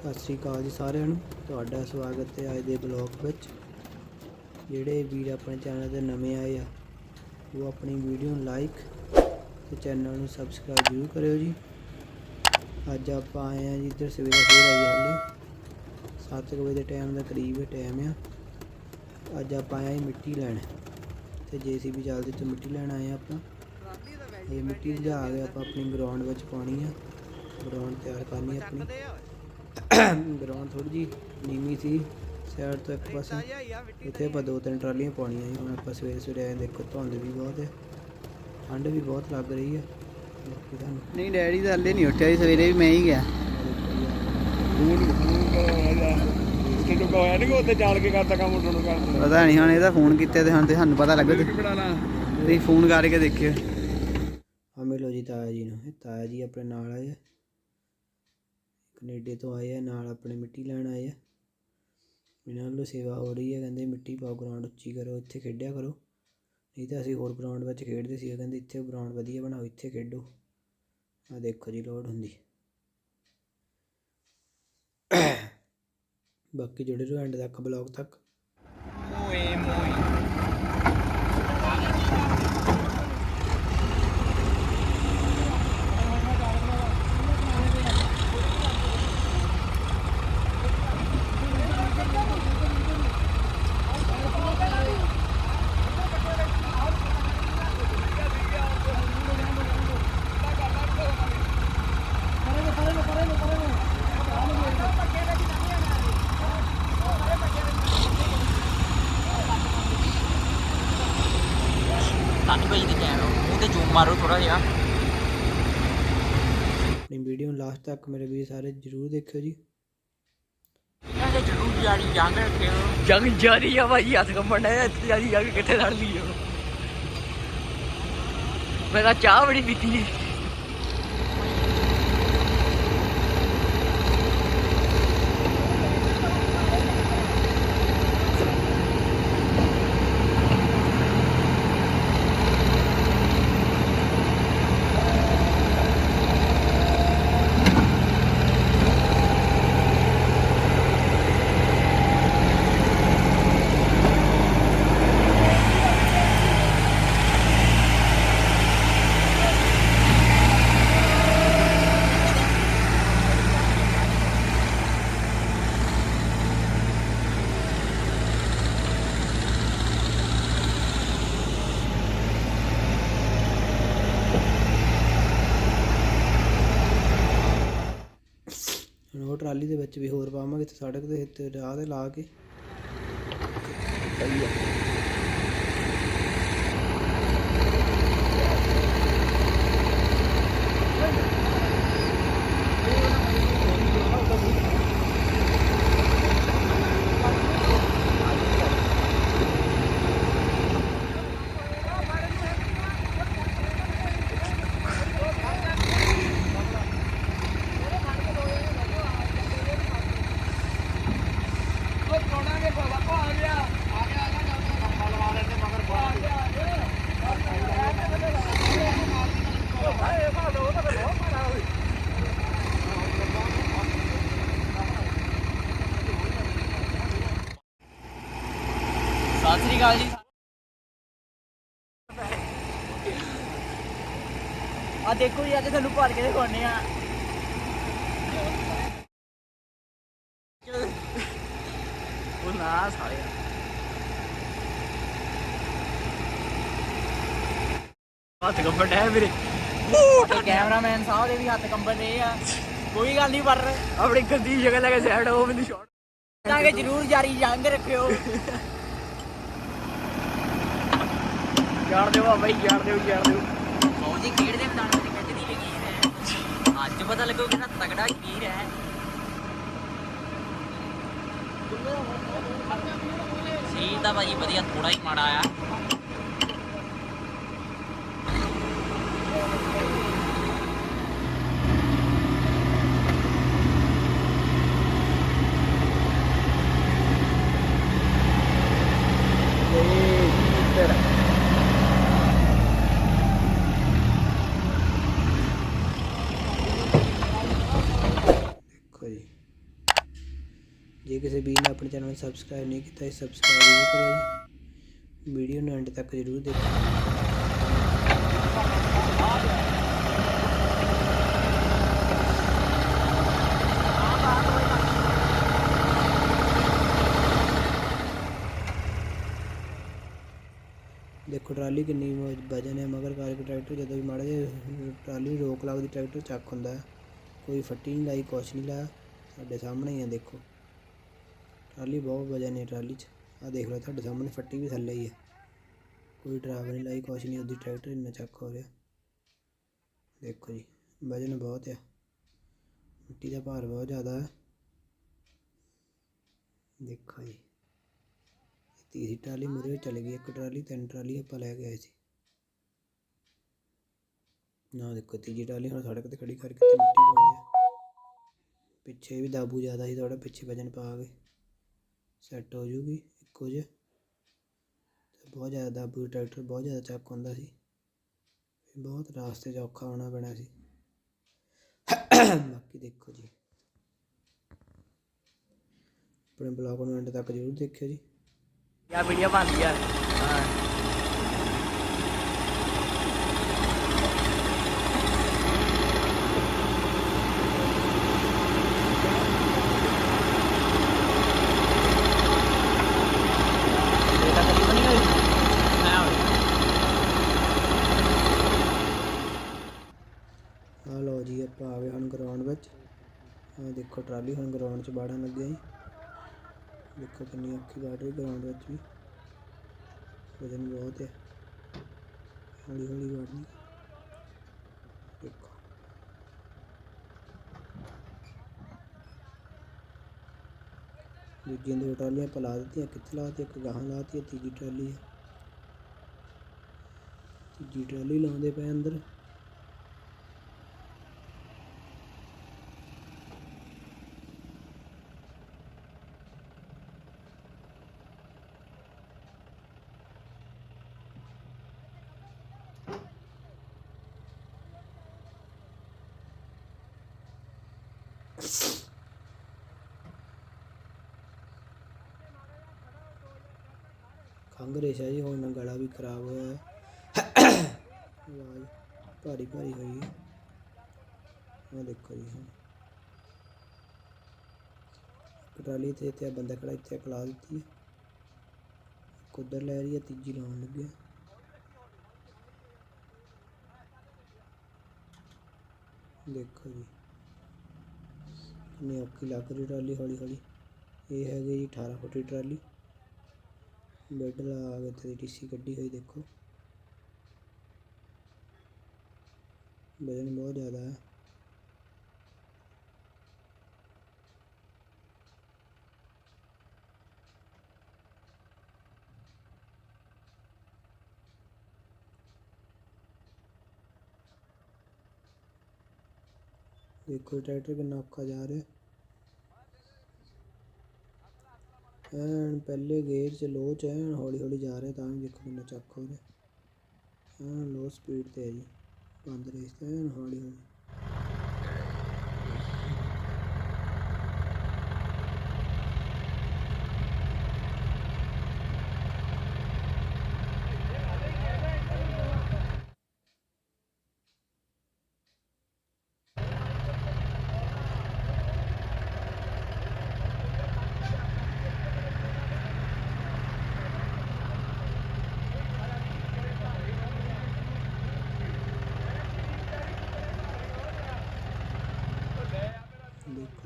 ਸਤਿ ਸ੍ਰੀ ਅਕਾਲ ਜੀ ਸਾਰਿਆਂ ਨੂੰ। ਤੁਹਾਡਾ ਸਵਾਗਤ ਹੈ ਅੱਜ ਦੇ ਬਲੌਗ ਵਿੱਚ। ਜਿਹੜੇ ਵੀਰ ਆਪਣੇ ਚੈਨਲ ਤੇ ਨਵੇਂ ਆਏ ਆ, ਉਹ ਆਪਣੀ ਵੀਡੀਓ ਨੂੰ ਲਾਈਕ ਤੇ ਚੈਨਲ ਨੂੰ ਸਬਸਕ੍ਰਾਈਬ ਜ਼ਰੂਰ ਕਰਿਓ ਜੀ। ਅੱਜ ਆਪਾਂ ਆਏ ਆ ਜੀ ਇੱਧਰ ਸਵੇਰੇ ਸਵੇਰੇ ਆਈ ਹਾਲੇ। 7 ਵਜੇ ਦੇ ਟਾਈਮ ਦਾ ਕਰੀਬ ਟਾਈਮ ਆ। ਅੱਜ ਆਪਾਂ ਆਏ ਆ ਮਿੱਟੀ ਲੈਣ ਤੇ ਜੀਸੀਬੀ ਚੱਲਦੀ ਤੇ ਮਿੱਟੀ ਲੈਣ ਆਏ ਆ ਆਪਾਂ। ਇਹ ਮਿੱਟੀ ਲਿਜਾ ਕੇ ਆਪਾਂ ਆਪਣੀ ਗਰਾਊਂਡ ਵਿੱਚ ਪਾਉਣੀ ਆ। ਗਰਾਊਂਡ ਤਿਆਰ ਕਰਨੀ ਆਪਣੀ। ਗਰਾਊਂਡ ਥੋੜੀ ਜੀ ਨੀਵੀਂ ਸੀ ਸਾਈਡ ਤੋਂ ਇੱਕ ਪਾਸੇ। ਇੱਥੇ ਆਪਾਂ ਦੋ ਤਿੰਨ ਟਰਾਲੀਆਂ ਪਾਉਣੀਆਂ ਸੀ ਹੁਣ ਆਪਾਂ ਸਵੇਰੇ ਸਵੇਰੇ ਆਏ ਦੇਖੋ ਧੁੰਦ ਵੀ ਬਹੁਤ ਹੈ ਠੰਡ ਵੀ ਬਹੁਤ ਲੱਗ ਰਹੀ ਹੈ। ਨਹੀਂ ਡੈਡੀ ਤਾਂ ਹੱਲੇ ਨਹੀਂ ਉੱਠਿਆ ਸੀ ਸਵੇਰੇ ਵੀ ਮੈਂ ਹੀ ਗਿਆ। ਪਤਾ ਨਹੀਂ ਹੁਣ ਇਹਦਾ ਫੋਨ ਕੀਤਾ ਤੇ ਹੁਣ ਤੇ ਸਾਨੂੰ ਪਤਾ ਲੱਗਾ ਤੁਸੀਂ ਫੋਨ ਕਰਕੇ ਦੇਖਿਓ। ਆ ਮਿਲੋ ਜੀ ਤਾਇਆ ਜੀ ਨੂੰ ਤਾਇਆ ਜੀ ਆਪਣੇ ਨਾਲ ਆਏ ਕੈਨੇਡਾ ਤੋਂ ਆਏ ਆ, ਨਾਲ ਆਪਣੇ ਮਿੱਟੀ ਲੈਣ ਆਏ ਆ। ਇਹਨਾਂ ਵੱਲੋਂ ਸੇਵਾ ਹੋ ਰਹੀ ਹੈ ਕਹਿੰਦੇ ਮਿੱਟੀ ਪਾਓ ਗਰਾਊਂਡ ਉੱਚੀ ਕਰੋ, ਇੱਥੇ ਖੇਡਿਆ ਕਰੋ। ਨਹੀਂ ਤਾਂ ਅਸੀਂ ਹੋਰ ਗਰਾਊਂਡ ਵਿੱਚ ਖੇਡਦੇ ਸੀ ਕਹਿੰਦੇ ਇੱਥੇ ਗਰਾਊਂਡ ਵਧੀਆ ਬਣਾਓ, ਇੱਥੇ ਖੇਡੋ। ਆ ਦੇਖੋ ਜੀ ਲੋਡ ਹੁੰਦੀ। ਬਾਕੀ ਜੁੜੇ ਰਹੋ ਐਂਡ ਤੱਕ, ਬਲੌਗ ਤੱਕ। ਮੋਏ ਮੋਏ ਤਾਨੀ ਭਾਈ ਦੀ ਕੈਮਰਾ ਮੂੰਹ ਤੇ ਥੋੜਾ ਜਿਹਾ ਆਪਣੀ ਵੀਡੀਓ ਨੂੰ ਲਾਸਟ ਤੱਕ ਮੇਰੇ ਵੀਰ ਸਾਰੇ ਜਰੂਰ ਦੇਖਿਓ ਜੀ। ਇਹਨਾਂ ਦੇ ਜ਼ਰੂਰ ਜਾਰੀ ਜੰਗ ਰੱਖਿਓ ਜੰਗ ਜਾਰੀ ਆ ਭਾਈ ਹੱਥ ਕੰਬਣ ਡਿਆ ਇੱਥੇ ਜਾਰੀ ਜੰਗ ਕਿੱਥੇ ਲੜ ਲਈ ਉਹ ਮੈਂ ਤਾਂ ਚਾਹ ਬੜੀ ਪੀਤੀ ਹੈ ਟਰਾਲੀ ਦੇ ਵਿੱਚ ਵੀ ਹੋਰ ਪਾਵਾਂਗੇ ਤੇ ਸੜਕ ਦੇ ਉੱਤੇ ਰਾਹ ਤੇ ਲਾ ਕੇ। ਸਤਿ ਸ੍ਰੀ ਅਕਾਲ ਜੀ। ਆ ਦੇਖੋ ਜੀ ਅੱਜ ਤੁਹਾਨੂੰ ਭਰ ਕੇ ਦਿਖਾਉਣੇ ਆ ਉਹ ਨਾ ਸਾਲਿਆ ਹੱਥ ਕੰਬਣ ਡਿਆ ਮੇਰੇ ਕੈਮਰਾਮੈਨ ਸਾਹਿਬ ਦੇ ਵੀ ਹੱਥ ਕੰਬਣ ਰਹੇ ਆ। ਕੋਈ ਗੱਲ ਨਹੀਂ ਪਰ ਆਪਣੀ ਗੰਦੀ ਜਗ੍ਹਾ ਲੈ ਕੇ ਸਾਈਡ ਉਹ ਮੈਨੂੰ ਸ਼ਾਟ ਤਾਂ ਕਿ ਜ਼ਰੂਰ ਜਾਰੀ ਜੰਗ ਰੱਖਿਓ। ਜਾੜ ਦਿਓ ਬਾਈ ਜਾੜ ਦਿਓ ਜਾੜ ਦਿਓ ਫੌਜੀ ਖੇਡ ਦੇ ਮੈਦਾਨ ਵਿੱਚ ਕੱਢਦੀ ਲਗੀ ਹੈ। ਅੱਜ ਪਤਾ ਲੱਗੂ ਕਿੰਨਾ ਤਗੜਾ ਖੀਰ ਹੈ ਸੀ ਤਾਂ ਭਾਜੀ ਵਧੀਆ ਥੋੜਾ ਹੀ ਮਾੜਾ ਆ ਜੇ ਕਿਸੇ ਵੀਰ ਨੇ ਆਪਣੇ ਚੈਨਲ ਨੂੰ ਸਬਸਕ੍ਰਾਈਬ ਨਹੀਂ ਕੀਤਾ ਹੈ ਸਬਸਕ੍ਰਾਈਬ ਜ਼ਰੂਰ ਕਰੋ ਜੀ। ਵੀਡੀਓ ਨੂੰ ਐਂਡ ਤੱਕ ਜ਼ਰੂਰ ਦੇਖੋ। ਦੇਖੋ ਟਰਾਲੀ ਕਿੰਨੀ ਵਜਨ ਹੈ, ਮਗਰ ਕਰਕੇ ਟਰੈਕਟਰ ਜਦੋਂ ਵੀ ਮਾੜਾ ਜਿਹਾ ਟਰਾਲੀ ਰੋਕ ਲੱਗਦੀ ਟਰੈਕਟਰ ਚੱਕ ਹੁੰਦਾ ਕੋਈ ਫੱਟੀ ਨਹੀਂ ਲਾਈ, ਕੁਛ ਨਹੀਂ ਲਾਇਆ। ਸਾਡੇ ਸਾਹਮਣੇ ਹੀ ਆ, ਦੇਖੋ। ਟਰਾਲੀ ਬਹੁਤ ਵਜਨ ਹੈ ਟਰਾਲੀ 'ਚ। ਆ ਦੇਖ ਲਓ, ਤੁਹਾਡੇ ਸਾਹਮਣੇ ਫੱਟੀ ਵੀ ਥੱਲੇ ਹੀ ਹੈ ਕੋਈ ਡਰਾਈਵਰ ਨਹੀਂ ਲਾਈ, ਕੁਛ ਨਹੀਂ, ਉਹਦੀ ਟਰੈਕਟਰ ਇੰਨਾ ਚੱਕ ਹੋ ਰਿਹਾ ਦੇਖੋ ਜੀ, ਵਜਨ ਬਹੁਤ ਹੈ ਮਿੱਟੀ ਦਾ ਭਾਰ ਬਹੁਤ ਜ਼ਿਆਦਾ ਹੈ ਦੇਖੋ ਜੀ ਤੀਸਰੀ ਟਰਾਲੀ ਮੁਰੇ ਚਲੇ ਗਈ, ਇੱਕ ਟਰਾਲੀ, ਤਿੰਨ ਟਰਾਲੀ ਆਪਾਂ ਲੈ ਕੇ ਆਏ ਸੀ। ਨਾ ਦੇਖੋ, ਤੀਜੀ ਟਰਾਲੀ ਹੁਣ ਸੜਕ ਤੇ ਖੜੀ ਕਰਕੇ ਮਿੱਟੀ ਪਾਉਂਦੇ ਆ। ਪਿੱਛੇ ਵੀ ਦਾਬੂ ਜ਼ਿਆਦਾ ਸੀ ਥੋੜਾ ਪਿੱਛੇ ਵਜਨ ਪਾ ਗਏ ਸੈੱਟ ਹੋ ਜੂਗੀ ਇੱਕੋ ਜਿਹਾ। ਤੇ ਬਹੁਤ ਜ਼ਿਆਦਾ ਦਾਬੂ ਟਰੈਕਟਰ ਬਹੁਤ ਜ਼ਿਆਦਾ ਚੱਕ ਹੁੰਦਾ ਸੀ। ਬਹੁਤ ਰਾਸਤੇ 'ਚ ਔਖਾ ਹੋਣਾ ਪੈਣਾ ਸੀ। ਬਾਕੀ ਦੇਖੋ ਜੀ। ਆਪਣੇ ਬਲੌਗ ਨੂੰ ਐਂਡ ਤੱਕ ਜ਼ਰੂਰ ਦੇਖਿਓ ਜੀ। ਯਾ ਵੀਡੀਓ ਬਣਦੀ ਆ ਹਾਂ ਇਹ ਤਾਂ ਕਦੀ ਬਣੀ ਹੋਈ ਨਾ ਹੋਈ ਆ ਲਓ ਆਪਾਂ ਆ ਹੁਣ ਗਰਾਊਂਡ ਵਿੱਚ। ਆ ਦੇਖੋ ਟਰਾਲੀ ਹੁਣ ਗਰਾਊਂਡ 'ਚ ਬਾੜਨ ਲੱਗਿਆ ਜੀ। ਦੇਖੋ ਕਿੰਨੀ ਔਖੀ ਬਾੜ ਰਹੀ ਗਰਾਊਂਡ ਵਿੱਚ ਵੀ। ਵਜਨ ਬਹੁਤ ਹੈ ਹੌਲੀ ਹੌਲੀ ਬਾੜਨੀ ਦੇਖੋ। ਦੂਜੀਆਂ ਦੋ ਟਰਾਲੀਆਂ ਆਪਾਂ ਲਾ ਦਿੱਤੀਆਂ ਕਿੱਥੇ ਲਾਤੀ ਇੱਕ ਗਾਹਾਂ ਲਾਤੀ ਹੈ, ਤੀਜੀ ਟਰਾਲੀ ਤੀਜੀ ਟਰਾਲੀ ਲਾਉਂਦੇ ਪਏ ਅੰਦਰ। ਖੰਘ ਰੇਸ਼ਾ ਜੀ, ਹੁਣ ਗਲਾ ਵੀ ਖਰਾਬ ਹੋਇਆ ਹੈ। ਆਵਾਜ਼ ਭਾਰੀ ਭਾਰੀ ਹੋਈ ਹੈ। ਆ ਦੇਖੋ ਜੀ ਹੁਣ। ਇੱਕ ਟਰਾਲੀ ਤੇ ਇੱਥੇ ਬੰਦਾ ਖੜਾ ਇੱਥੇ ਕਲਾ ਦਿੱਤੀ ਹੈ। ਇੱਕ ਲੈ ਰਹੀ ਹੈ, ਤੀਜੀ ਲਾਉਣ ਲੱਗਿਆ ਦੇਖੋ ਜੀ। ਕਿੰਨੀ ਔਖੀ ਲੱਗ ਰਹੀ ਟਰਾਲੀ, ਹੌਲੀ ਹੌਲੀ। ਇਹ ਹੈਗੀ ਜੀ 18 ਫੁੱਟੀ ਟਰਾਲੀ। ਬੈੱਡ ਲਾ ਕੇ ਤੇ ਟੀਸੀ ਕੱਢੀ ਹੋਈ ਦੇਖੋ ਵਜਨ ਬਹੁਤ ਜ਼ਿਆਦਾ ਹੈ ਦੇਖੋ ਟਰੈਕਟਰ ਕਿੰਨਾ ਔਖਾ ਜਾ ਰਿਹਾ ਐਨ ਪਹਿਲੇ ਗੇਅਰ 'ਚ ਲੋ 'ਚ ਐਨ ਹੌਲੀ ਹੌਲੀ ਜਾ ਰਿਹਾ ਤਾਂ ਵੀ ਦੇਖੋ ਕਿੰਨਾ ਚੱਕ ਹੋ ਰਿਹਾ ਐਨ ਲੋ ਸਪੀਡ ਤੇ ਹੈ ਜੀ। ਬੰਦ ਰੇਸ ਤੇ ਐਨ ਹੌਲੀ ਹੌਲੀ।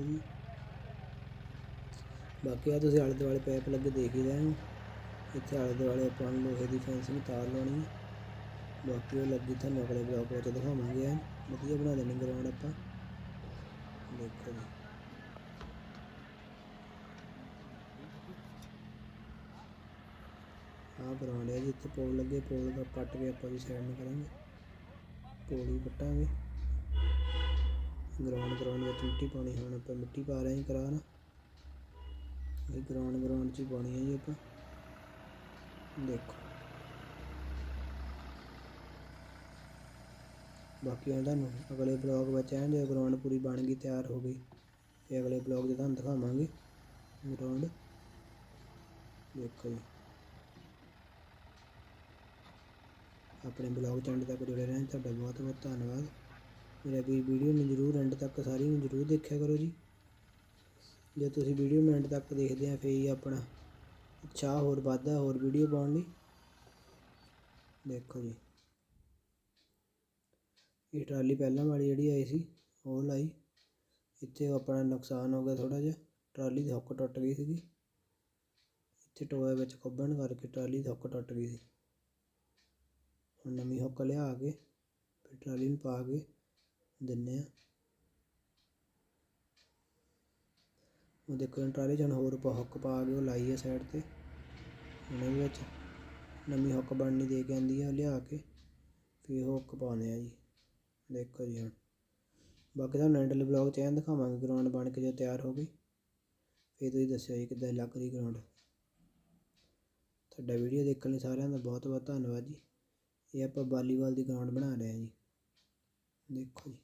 ਦੇਖੋ ਜੀ ਬਾਕੀ ਆ ਤੁਸੀਂ ਆਲੇ ਦੁਆਲੇ ਪੈਪ ਲੱਗੇ ਦੇਖ ਹੀ ਰਹੇ ਹੋ। ਇੱਥੇ ਆਲੇ ਦੁਆਲੇ ਆਪਾਂ ਨੂੰ ਲੋਹੇ ਦੀ ਫੈਂਸਿੰਗ ਤਾਰ ਲਾਉਣੀ ਬਾਕੀ ਉਹ ਲੱਗੀ ਤੁਹਾਨੂੰ ਅਗਲੇ ਬਲੌਗ ਵਿੱਚ ਦਿਖਾਵਾਂਗੇ ਐਨ। ਵਧੀਆ ਬਣਾ ਦੇਣੀ ਗਰਾਊਂਡ ਆਪਾਂ। ਦੇਖੋ ਜੀ। ਆਹ ਗਰਾਊਂਡ ਹੈ ਜੀ, ਇੱਥੇ ਪੋਲ ਲੱਗੇ, ਪੋਲ ਦਾ ਪੱਟ ਕੇ ਆਪਾਂ ਵੀ ਸਾਈਡ ਨੂੰ ਕਰਾਂਗੇ। ਪੋਲ ਵੀ ਪੱਟਾਂਗੇ ਗਰਾਊਂਡ ਗਰਾਊਂਡ ਵਿੱਚ ਮਿੱਟੀ ਪਾਉਣੀ ਹੁਣ ਆਪਾਂ ਮਿੱਟੀ ਪਾ ਰਹੇ ਹਾਂ ਕਰਾ ਨਾ। ਇਹ ਗਰਾਊਂਡ ਗਰਾਊਂਡ 'ਚ ਪਾਉਣੀ ਹੈ ਜੀ ਆਪਾਂ। ਦੇਖੋ। ਬਾਕੀ ਹੁਣ ਤੁਹਾਨੂੰ ਅਗਲੇ ਬਲੌਗ ਵਿੱਚ ਐਨ ਜੇ ਗਰਾਊਂਡ ਪੂਰੀ ਬਣ ਗਈ, ਤਿਆਰ ਹੋ ਗਈ। ਇਹ ਅਗਲੇ ਬਲੌਗ 'ਚ ਤੁਹਾਨੂੰ ਦਿਖਾਵਾਂਗੇ ਗਰਾਊਂਡ ਦੇਖੋ ਜੀ। ਆਪਣੇ ਬਲੌਗ ਚੈਨਲ ਤੱਕ ਜੁੜੇ ਰਹਿਣ, ਤੁਹਾਡਾ ਬਹੁਤ ਬਹੁਤ ਧੰਨਵਾਦ। ਮੇਰਾ ਵੀ ਵੀਡੀਓ ਨੂੰ ਜਰੂਰ ਐਂਡ ਤੱਕ ਸਾਰੀ ਨੂੰ ਜਰੂਰ ਦੇਖਿਆ ਕਰੋ ਜੀ। ਜੇ ਤੁਸੀਂ ਵੀਡੀਓ ਨੂੰ ਐਂਡ ਤੱਕ ਦੇਖਦੇ ਆ, ਫੇਰ ਹੀ ਆਪਣਾ ਉਤਸ਼ਾਹ ਹੋਰ ਵੱਧਦਾ, ਹੋਰ ਵੀਡੀਓ ਪਾਉਣ ਲਈ। ਦੇਖੋ ਜੀ। ਇਹ ਟਰਾਲੀ ਪਹਿਲਾਂ ਵਾਲੀ ਜਿਹੜੀ ਆਈ ਸੀ, ਉਹ ਲਾਈ। ਇੱਥੇ ਉਹ ਆਪਣਾ ਨੁਕਸਾਨ ਹੋ ਗਿਆ ਥੋੜਾ ਜਿਹਾ। ਟਰਾਲੀ ਦੀ ਹੁੱਕ ਟੁੱਟ ਗਈ ਸੀਗੀ। ਇੱਥੇ ਟੋਏ ਵਿੱਚ ਖੁੱਬਣ ਕਰਕੇ ਟਰਾਲੀ ਦੀ ਹੁੱਕ ਟੁੱਟ ਗਈ ਸੀ। ਹੁਣ ਨਵੀਂ ਹੁੱਕ ਲਿਆ ਕੇ, ਫਿਰ ਟਰਾਲੀ ਨੂੰ ਪਾ ਕੇ ਦਿੰਨੇ ਆ। ਉਹ ਦੇਖੋ ਹੁਣ ਟਰਾਲੀ 'ਚ ਹੋਰ ਪਾ ਹੁੱਕ ਪਾ ਕੇ ਉਹ ਲਾਈ ਆ ਸਾਈਡ ਤੇ। ਹੁਣ ਇਹਦੇ ਵਿੱਚ ਨਵੀਂ ਹੁੱਕ ਬਣਨੀ ਦੇ ਕੇ ਆਂਦੀ ਆ ਉਹ ਲਿਆ ਕੇ ਫਿਰ ਉਹ ਹੁੱਕ ਪਾਉਂਦੇ ਆ ਜੀ। ਦੇਖੋ ਜੀ ਹੁਣ। ਬਾਕੀ ਤੁਹਾਨੂੰ ਐਂਡਲ ਬਲੌਗ 'ਚ ਐਂ ਦਿਖਾਵਾਂਗੇ ਗਰਾਊਂਡ ਬਣ ਕੇ ਜੋ ਤਿਆਰ ਹੋ ਗਈ। ਫਿਰ ਤੁਸੀਂ ਦੱਸਿਓ ਜੀ ਕਿੱਦਾਂ ਲੱਗ ਰਹੀ ਗਰਾਊਂਡ ਤੁਹਾਡਾ ਵੀਡੀਓ ਦੇਖਣ ਲਈ ਸਾਰਿਆਂ ਦਾ ਬਹੁਤ ਬਹੁਤ ਧੰਨਵਾਦ ਜੀ। ਇਹ ਆਪਾਂ ਵਾਲੀਬਾਲ ਦੀ ਗਰਾਊਂਡ ਬਣਾ ਰਹੇ ਹਾਂ ਜੀ। ਦੇਖੋ ਜੀ।